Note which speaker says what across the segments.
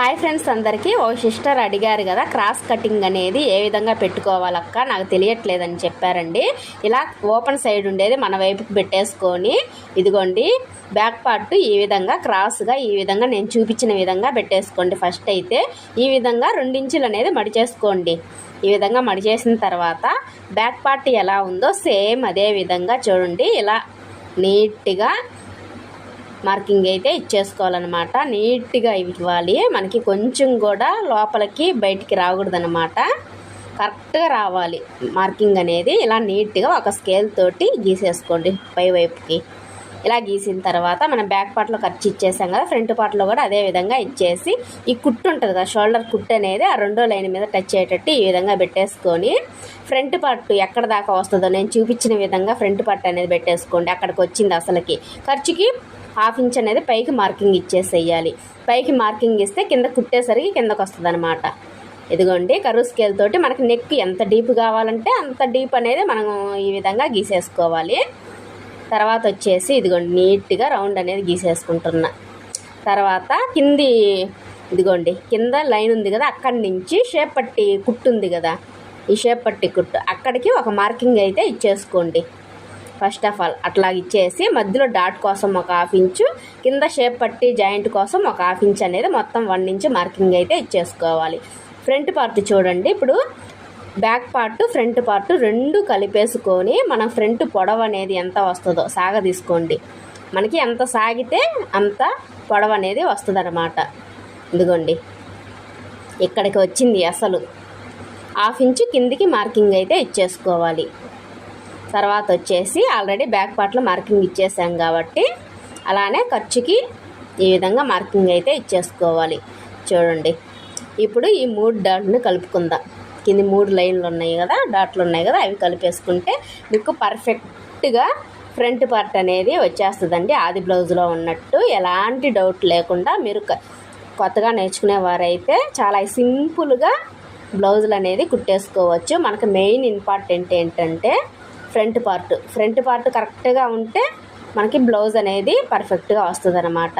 Speaker 1: Hi friends అందరికీ. ఓ sister అడిగారు కదా క్రాస్ కటింగ్ అనేది ఏ విధంగా పెట్టుకోవాలక్క? నాకు తెలియట్లేదని చెప్పారండి. ఇలా ఓపెన్ సైడ్ ఉండేది మన వైపుకి పెట్టేసుకొని ఇదిగోండి బ్యాక్ పార్ట్ ఈ విధంగా క్రాస్గా ఈ విధంగా నేను చూపించిన విధంగా పెట్టేసుకోండి ఫస్ట్ అయితే. ఈ విధంగా రెండించులు అనేది మడిచేసుకోండి. ఈ విధంగా మడిచేసిన తర్వాత బ్యాక్ పార్ట్ ఎలా ఉందో సేమ్ అదే విధంగా చూడండి. ఇలా నీట్గా మార్కింగ్ అయితే ఇచ్చేసుకోవాలన్నమాట. నీట్గా ఇవ్వాలి. మనకి కొంచెం కూడా లోపలికి బయటికి రాకూడదనమాట కరెక్ట్గా రావాలి మార్కింగ్ అనేది. ఇలా నీట్గా ఒక స్కేల్ తోటి గీసేసుకోండి పై వైపుకి. ఇలా గీసిన తర్వాత మనం బ్యాక్ పార్ట్లో ఖర్చు ఇచ్చేసాం కదా ఫ్రంట్ పార్ట్లో కూడా అదే విధంగా ఇచ్చేసి ఈ కుట్టు ఉంటుంది కదా షోల్డర్ కుట్టు అనేది ఆ రెండో లైన్ మీద టచ్ అయ్యేటట్టు ఈ విధంగా పెట్టేసుకొని ఫ్రంట్ పార్ట్ ఎక్కడ దాకా వస్తుందో నేను చూపించిన విధంగా ఫ్రంట్ పార్ట్ అనేది పెట్టేసుకోండి. అక్కడికి వచ్చింది అసలుకి. ఖర్చుకి హాఫ్ ఇంచ్ అనేది పైకి మార్కింగ్ ఇచ్చేసేయాలి. పైకి మార్కింగ్ ఇస్తే కింద కుట్టేసరికి కిందకు వస్తుంది అనమాట ఇదిగోండి కరువు స్కేల్ తోటి మనకి నెక్ ఎంత డీప్ కావాలంటే అంత డీప్ అనేది మనం ఈ విధంగా గీసేసుకోవాలి. తర్వాత వచ్చేసి ఇదిగోండి నీట్గా రౌండ్ అనేది గీసేసుకుంటున్నా. తర్వాత కింది ఇదిగోండి కింద లైన్ ఉంది కదా అక్కడి నుంచి షేప్ పట్టి కుట్టు ఉంది కదా. ఈ షేప్ పట్టి కుట్టు అక్కడికి ఒక మార్కింగ్ అయితే ఇచ్చేసుకోండి. ఫస్ట్ ఆఫ్ ఆల్ అట్లా ఇచ్చేసి మధ్యలో డాట్ కోసం ఒక హాఫ్ ఇంచు కింద షేప్ పట్టి జాయింట్ కోసం ఒక హాఫ్ ఇంచ్ అనేది మొత్తం వన్ ఇంచ్ మార్కింగ్ అయితే ఇచ్చేసుకోవాలి. ఫ్రంట్ పార్ట్ చూడండి. ఇప్పుడు బ్యాక్ పార్ట్ ఫ్రంట్ పార్ట్ రెండు కలిపేసుకొని మన ఫ్రంట్ పొడవు అనేది ఎంత వస్తుందో సాగ తీసుకోండి. మనకి ఎంత సాగితే అంత పొడవు అనేది వస్తుంది అనమాట ఇదిగోండి. ఇక్కడికి వచ్చింది అసలు. హాఫ్ ఇంచు కిందికి మార్కింగ్ అయితే ఇచ్చేసుకోవాలి. తర్వాత వచ్చేసి ఆల్రెడీ బ్యాక్ పార్ట్లో మార్కింగ్ ఇచ్చేసాం కాబట్టి అలానే ఖర్చుకి ఈ విధంగా మార్కింగ్ అయితే ఇచ్చేసుకోవాలి. చూడండి. ఇప్పుడు ఈ మూడు డాట్ని కలుపుకుందాం. కింది మూడు లైన్లు ఉన్నాయి కదా డాట్లు ఉన్నాయి కదా అవి కలిపేసుకుంటే మీకు పర్ఫెక్ట్గా ఫ్రంట్ పార్ట్ అనేది వచ్చేస్తుందండి. ఆది బ్లౌజ్లో ఉన్నట్టు ఎలాంటి డౌట్ లేకుండా మీరు క- కొత్తగా నేర్చుకునేవారైతే చాలా సింపుల్గా బ్లౌజులు అనేది కుట్టేసుకోవచ్చు. మనకు మెయిన్ ఇంపార్టెంట్ ఏంటంటే ఫ్రంట్ పార్ట్. ఫ్రంట్ పార్ట్ కరెక్ట్గా ఉంటే మనకి బ్లౌజ్ అనేది పర్ఫెక్ట్గా వస్తుంది అనమాట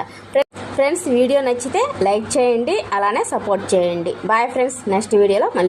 Speaker 1: ఫ్రెండ్స్ వీడియో నచ్చితే లైక్ చేయండి అలానే సపోర్ట్ చేయండి. బాయ్ ఫ్రెండ్స్ నెక్స్ట్ వీడియోలో మళ్ళీ